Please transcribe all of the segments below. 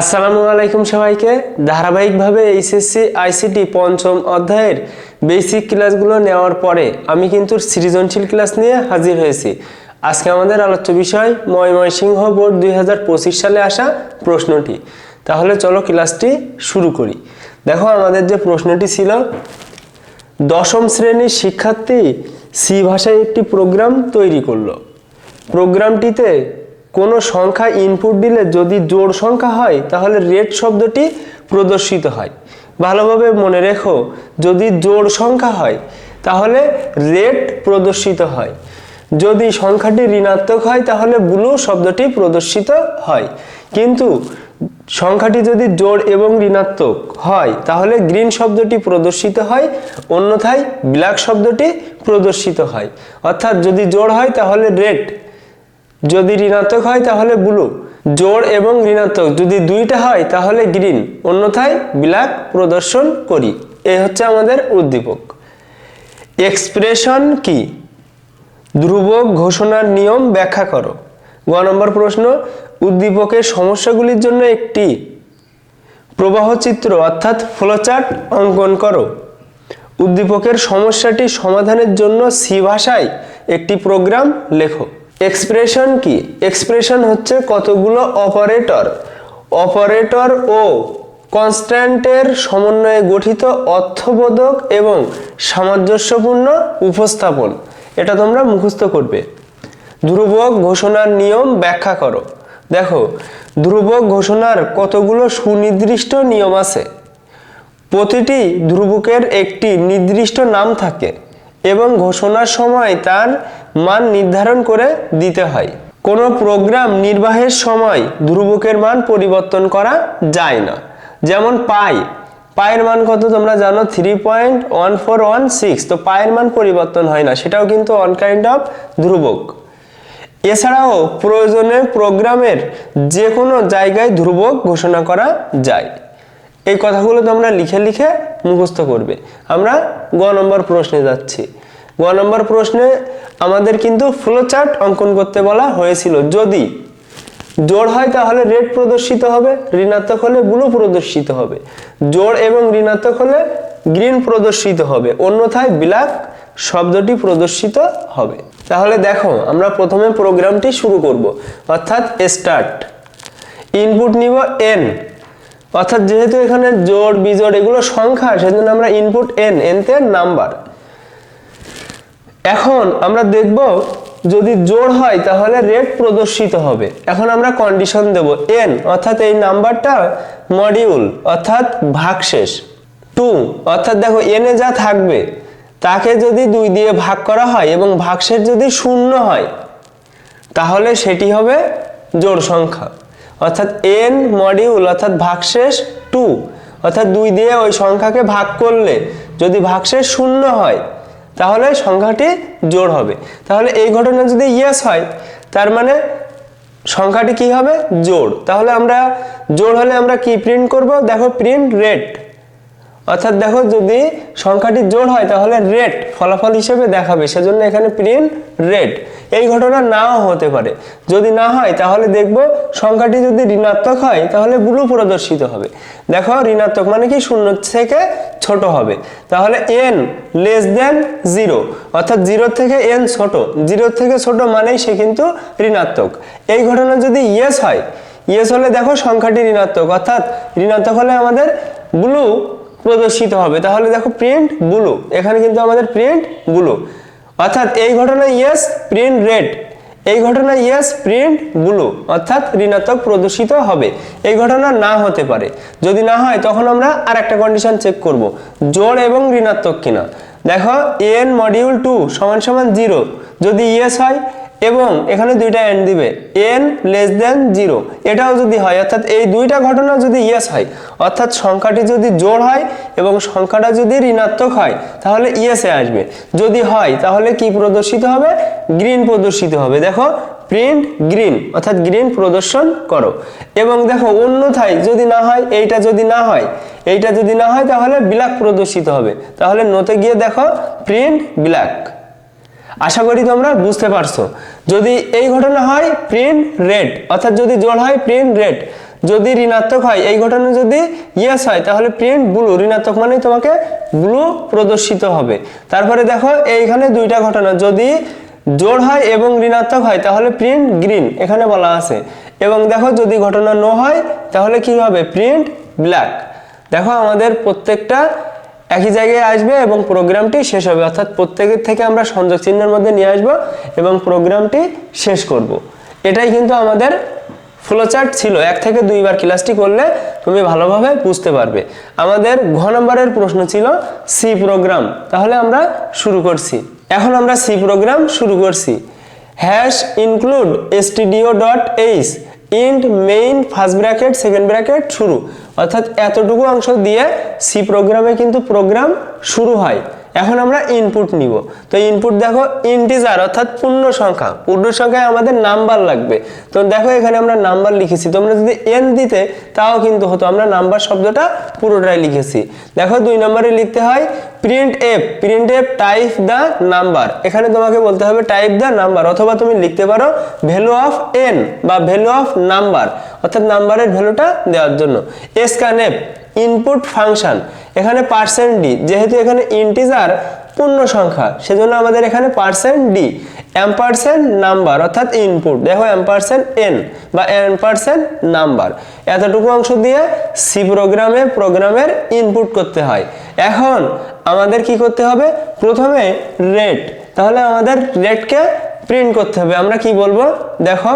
আসসালামু আলাইকুম সবাইকে। ধারাবাহিকভাবে এইচএসসি আইসিটি পঞ্চম অধ্যায়ের বেসিক ক্লাসগুলো নেওয়ার পরে আমি কিন্তু সৃজনশীল ক্লাস নিয়ে হাজির হয়েছি। আজকে আমাদের আলোচ্য বিষয় ময়মনসিংহ বোর্ড দুই হাজার পঁচিশ সালে আসা প্রশ্নটি। তাহলে চলো ক্লাসটি শুরু করি। দেখো আমাদের যে প্রশ্নটি ছিল, দশম শ্রেণির শিক্ষার্থী সি ভাষায় একটি প্রোগ্রাম তৈরি করল। প্রোগ্রামটিতে কোনো সংখ্যা ইনপুট দিলে যদি জোড় সংখ্যা হয়, তাহলে রেট শব্দটি প্রদর্শিত হয়। ভালোভাবে মনে রেখো, যদি জোড় সংখ্যা হয়, তাহলে রেট প্রদর্শিত হয়। যদি সংখ্যাটি ঋণাত্মক হয়, তাহলে ব্লু শব্দটি প্রদর্শিত হয়। কিন্তু সংখ্যাটি যদি জোড় এবং ঋণাত্মক হয়, তাহলে গ্রিন শব্দটি প্রদর্শিত হয়, অন্যথায় ব্ল্যাক শব্দটি প্রদর্শিত হয়। অর্থাৎ যদি জোড় হয়, তাহলে রেড যদি ঋণাত্মক হয় তাহলে ব্লু। জোড় এবং ঋণাত্মক যদি দুইটা হয় তাহলে গ্রিন। অন্যথায় ব্ল্যাক প্রদর্শন করি। এ হচ্ছে আমাদের উদ্দীপক। এক্সপ্রেশন কি? ধ্রুবক ঘোষণার নিয়ম ব্যাখ্যা করো। গ নম্বর প্রশ্ন, উদ্দীপকের সমস্যাগুলির জন্য একটি প্রবাহ চিত্র অর্থাৎ ফ্লোচার্ট অঙ্কন করো। উদ্দীপকের সমস্যাটি সমাধানের জন্য সি ভাষায় একটি প্রোগ্রাম লেখো। এক্সপ্রেশন কি? এক্সপ্রেশন হচ্ছে কতগুলো অপারেটর অপারেটর ও কনস্ট্যান্টের সমন্বয়ে গঠিত অর্থবোধক এবং সামঞ্জস্যপূর্ণ উপস্থাপন। এটা তোমরা মুখস্থ করবে। ধ্রুবক ঘোষণার নিয়ম ব্যাখ্যা করো। দেখো, ধ্রুবক ঘোষণার কতগুলো সুনির্দিষ্ট নিয়ম আছে? প্রতিটি ধ্রুবকের একটি নির্দিষ্ট নাম থাকে। এবং ঘোষণার সময় তার মান নির্ধারণ করে দিতে হয়। কোনো প্রোগ্রাম নির্বাহের সময় ধ্রুবকের মান পরিবর্তন করা যায় না। যেমন পাই। পায়ের মান কত তোমরা জানো? Three point one four one six তো পায়ের মান পরিবর্তন হয় না। সেটাও কিন্তু অন কাইন্ড অফ ধ্রুবক। এছাড়াও প্রয়োজনে প্রোগ্রামের যে কোনো জায়গায় ধ্রুবক ঘোষণা করা যায়। এই কথাগুলো তোমরা লিখে লিখে মুখস্থ করবে। আমরা গ নম্বর প্রশ্নে যাচ্ছি। গ নম্বর প্রশ্নে আমাদের কিন্তু ফ্লোচার্ট অঙ্কন করতে বলা হয়েছিল। যদি জোড় হয় তাহলে রেড প্রদর্শিত হবে, ঋণাত্মক হলে ব্লু প্রদর্শিত হবে। জোড় এবং ঋণাত্মক হলে গ্রিন প্রদর্শিত হবে, অন্যথায় ব্ল্যাক শব্দটি প্রদর্শিত হবে। তাহলে দেখো, আমরা প্রথমে প্রোগ্রামটি শুরু করব। অর্থাৎ স্টার্ট ইনপুট নিব এন অর্থাৎ যেহেতু এখানে জোড়, বিজোড় এগুলো সংখ্যা, সেজন্য আমরা ইনপুট এন এনতে নাম্বার এখন আমরা দেখব যদি জোড় হয় তাহলে রেট প্রদর্শিত হবে। এখন আমরা কন্ডিশন দেব এন অর্থাৎ এই নাম্বারটা মডিউল অর্থাৎ ভাগশেষ। টু অর্থাৎ দেখো এনে যা থাকবে, তাকে যদি দুই দিয়ে ভাগ করা হয় এবং ভাগশেষ যদি শূন্য হয়, তাহলে সেটি হবে জোড় সংখ্যা। অর্থাৎ এন মডিউল অর্থাৎ ভাগশেষ টু অর্থাৎ দুই দিয়ে ওই সংখ্যাকে ভাগ করলে যদি ভাগশেষ শূন্য হয় তাহলে সংখ্যাটি জোর হবে। তাহলে এই ঘটনা যদি ইয়েস হয়, তার মানে সংখ্যাটি কি হবে? জোর। তাহলে আমরা, জোর হলে আমরা কি প্রিন্ট করব? দেখো প্রিন্ট রেট অর্থাৎ দেখো যদি সংখ্যাটি জোড় হয় তাহলে রেট ফলাফল হিসেবে দেখাবে, সেজন্য এখানে প্রিন্ট রেট এই ঘটনা নাও হতে পারে। যদি না হয়, তাহলে দেখব সংখ্যাটি যদি ঋণাত্মক হয়, তাহলে ব্লু প্রদর্শিত হবে। দেখো, ঋণাত্মক মানে কি? শূন্য থেকে ছোট হবে। তাহলে এন লেস দেন জিরো অর্থাৎ জিরো থেকে এন ছোট। জিরো থেকে ছোট মানেই সে কিন্তু ঋণাত্মক। এই ঘটনা যদি ইয়েস হয় ইয়েস হলে দেখো সংখ্যাটি ঋণাত্মক, অর্থাৎ ঋণাত্মক হলে আমাদের ব্লু প্রদর্শিত হবে। তাহলে দেখো প্রিন্ট ব্লু এখানে কিন্তু আমাদের প্রিন্ট ব্লু অর্থাৎ এই ঘটনা ইয়েস প্রিন্ট রেড এই ঘটনা ইয়েস প্রিন্ট ব্লু অর্থাৎ ঋণাত্মক প্রদর্শিত হবে। এই ঘটনা না হতে পারে। যদি না হয়, তখন আমরা আর একটা কন্ডিশন চেক করব, জোড় এবং ঋণাত্মক কিনা। দেখো এন মডিউল টু সমান সমান জিরো যদি ইয়েস হয় এবং এখানে দুইটা এন দিবে এন লেস দেন জিরো এটাও যদি হয়, অর্থাৎ এই দুইটা ঘটনা যদি ইয়েস হয়, অর্থাৎ সংখ্যাটি যদি জোড় হয় এবং সংখ্যাটা যদি ঋণাত্মক হয়, তাহলে ইয়েসে আসবে। যদি হয়, তাহলে কি প্রদর্শিত হবে? গ্রিন প্রদর্শিত হবে। দেখো প্রিন্ট গ্রিন অর্থাৎ গ্রিন প্রদর্শন করো। এবং দেখো, অন্যথায় যদি না হয়, এইটা যদি না হয়, এইটা যদি না হয়, তাহলে ব্ল্যাক প্রদর্শিত হবে। তাহলে নোতে গিয়ে দেখো প্রিন্ট ব্ল্যাক আশা করি তোমরা বুঝতে পারছ। যদি এই ঘটনা হয় প্রিন্ট রেড। অর্থাৎ যদি জোড় হয় প্রিন্ট রেড। যদি ঋণাত্মক হয়, এই ঘটনা যদি ইয়েস হয়, তাহলে প্রিন্ট ব্লু। ঋণাত্মক মানে তোমাকে ব্লু প্রদর্শিত হবে। তারপরে দেখো, এইখানে দুইটা ঘটনা। যদি জোর হয় এবং ঋণাত্মক হয়, তাহলে প্রিন্ট গ্রিন, এখানে বলা আছে। এবং দেখো, যদি ঘটনা নো হয়, তাহলে কি হবে? Print black. দেখো, আমাদের প্রত্যেকটা একই জায়গায় আসবে এবং প্রোগ্রামটি শেষ হবে। অর্থাৎ প্রত্যেকের থেকে আমরা সংযোগ চিহ্নের মধ্যে নিয়ে আসব এবং প্রোগ্রামটি শেষ করব। এটাই কিন্তু আমাদের ফ্লোচার্ট ছিল। এক থেকে দুইবার ক্লাসটি করলে তুমি ভালোভাবে বুঝতে পারবে। আমাদের ঘ নম্বরের প্রশ্ন ছিল সি প্রোগ্রাম তাহলে আমরা শুরু করছি। এখন আমরা সি প্রোগ্রাম শুরু করছি। Hash include S stdio dot H int main first bracket second bracket শুরু। অর্থাৎ এতটুকু অংশ দিয়ে সি প্রোগ্রামে কিন্তু প্রোগ্রাম শুরু হয়। এখন আমরা ইনপুট নিব। তো ইনপুট দেখো ইন্টিজার অর্থাৎ পূর্ণ সংখ্যা পূর্ণ সংখ্যায় আমাদের নাম্বার লাগবে। তো দেখো এখানে আমরা নাম্বার লিখেছি। তোমরা যদি এন দিতে, তাও কিন্তু হতো। আমরা নাম্বার শব্দটা পুরোটাই লিখেছি। দেখো দুই নম্বরে লিখতে হয় print F print F type the number এখানে তোমাকে বলতে হবে টাইপ দ্য নাম্বার অথবা তুমি লিখতে পারো ভ্যালু অফ এন বা ভ্যালু অফ নাম্বার অর্থাৎ নাম্বারের ভ্যালুটা দেওয়ার জন্য। এসকান এফ ইনপুট ফাংশন এখানে পার্সেন্ট ডি যেহেতু এখানে ইন্টিজার পূর্ণ সংখ্যা, সেজন্য আমাদের এখানে পার্সেন্ট ডি অ্যাম্পারসেন্ট নাম্বার অর্থাৎ ইনপুট দেখো অ্যাম্পারসেন্ট এন বা অ্যাম্পারসেন্ট নাম্বার এতটুকু অংশ দিয়ে সি প্রোগ্রামে প্রোগ্রামের ইনপুট করতে হয়। এখন আমাদের কি করতে হবে? প্রথমে রেট তাহলে আমাদের রেটকে প্রিন্ট করতে হবে। আমরা কি বলব? দেখো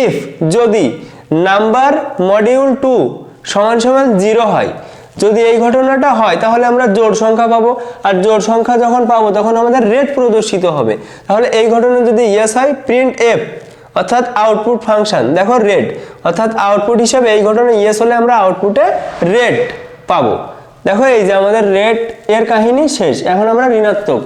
ইফ যদি নাম্বার মডিউল টু সমান সমান জিরো হয়। যদি এই ঘটনাটা হয়, তাহলে আমরা জোড় সংখ্যা পাবো। আর জোড় সংখ্যা যখন পাবো, তখন আমাদের রেট প্রদর্শিত হবে। তাহলে এই ঘটনা যদি ইয়েস হয় প্রিন্ট এফ অর্থাৎ আউটপুট ফাংশন দেখো রেট অর্থাৎ আউটপুট হিসাবে এই ঘটনা ইয়েস হলে আমরা আউটপুটে রেট পাবো। দেখো এই যে আমাদের রেট এর কাহিনী শেষ, এখন আমরা ঋণাত্মক।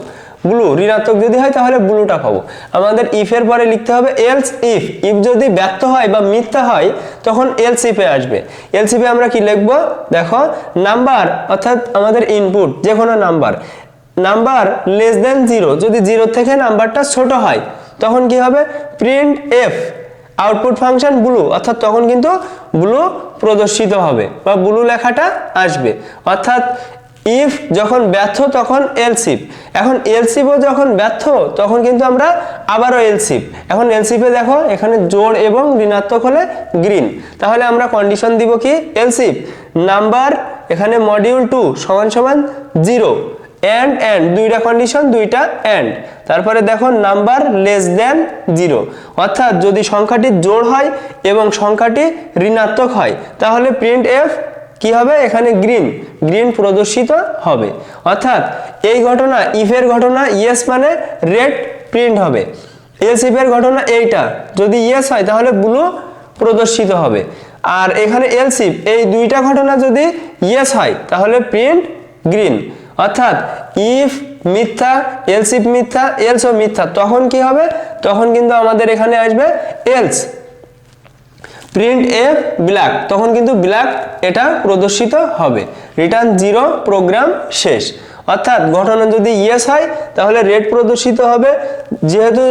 ব্লু ঋণাত্মক যদি হয় তাহলে ব্লুটা পাবো। আমাদের ইফের পরে লিখতে হবে এলস ইফ ইফ যদি ব্যর্থ হয় বা মিথ্যা হয়, তখন এলস ইফে আসবে। এলস ইফে আমরা কি লিখব? দেখো নাম্বার অর্থাৎ আমাদের ইনপুট যে কোনো number number less than zero যদি জিরো থেকে নাম্বারটা ছোট হয়, তখন কি হবে? Print F output function blue অর্থাৎ তখন কিন্তু ব্লু প্রদর্শিত হবে বা ব্লু লেখাটা আসবে। অর্থাৎ ইফ যখন ব্যর্থ তখন এলসিপ এখন এলসিপও যখন ব্যর্থ তখন কিন্তু আমরা আবারও এলসিপ এখন এলসিপে দেখো এখানে জোড় এবং ঋণাত্মক হলে গ্রিন। তাহলে আমরা কন্ডিশন দিব কি? এলসিপ নাম্বার এখানে মডিউল টু সমান সমান জিরো অ্যান্ড অ্যান্ড দুইটা কন্ডিশন দুইটা অ্যান্ড তারপরে দেখো নাম্বার লেস দেন জিরো অর্থাৎ যদি সংখ্যাটি জোড় হয় এবং সংখ্যাটি ঋণাত্মক হয়, তাহলে প্রিন্ট এফ কি হবে? এখানে গ্রিন। গ্রিন প্রদর্শিত হবে। অর্থাৎ এই ঘটনা ইফের ঘটনা ইয়েস মানে রেড প্রিন্ট হবে। এলস ইফের ঘটনা এইটা। যদি ইয়েস হয়, তাহলে ব্লু প্রদর্শিত হবে। আর এখানে এলসিপ এই দুইটা ঘটনা যদি ইয়েস হয়, তাহলে প্রিন্ট গ্রিন অর্থাৎ ইফ মিথ্যা এলসিপ মিথ্যা এলস ও মিথ্যা, তখন কি হবে? তখন কিন্তু আমাদের এখানে আসবে এলস প্রিন্ট এফ ব্ল্যাক তখন কিন্তু ব্ল্যাক এটা প্রদর্শিত হবে। রিটার্ন জিরো প্রোগ্রাম শেষ। অর্থাৎ ঘটনা যদি ইয়েস হয়, তাহলে রেড প্রদর্শিত হবে। যেহেতু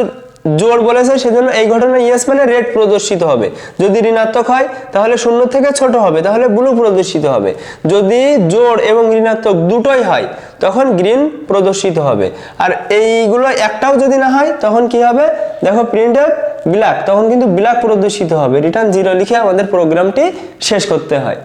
জোর বলেছে, সেজন্য এই ঘটনা ইয়েস মানে রেড প্রদর্শিত হবে। যদি ঋণাত্মক হয়, তাহলে শূন্য থেকে ছোট হবে, তাহলে ব্লু প্রদর্শিত হবে। যদি জোর এবং ঋণাত্মক দুটোই হয়, তখন গ্রিন প্রদর্শিত হবে। আর এইগুলো একটাও যদি না হয়, তখন কি হবে? দেখো প্রিন্ট ব্ল্যাক তখন কিন্তু ব্ল্যাক প্রদর্শিত হবে। রিটার্ন জিরো লিখে আমাদের প্রোগ্রামটি শেষ করতে হয়।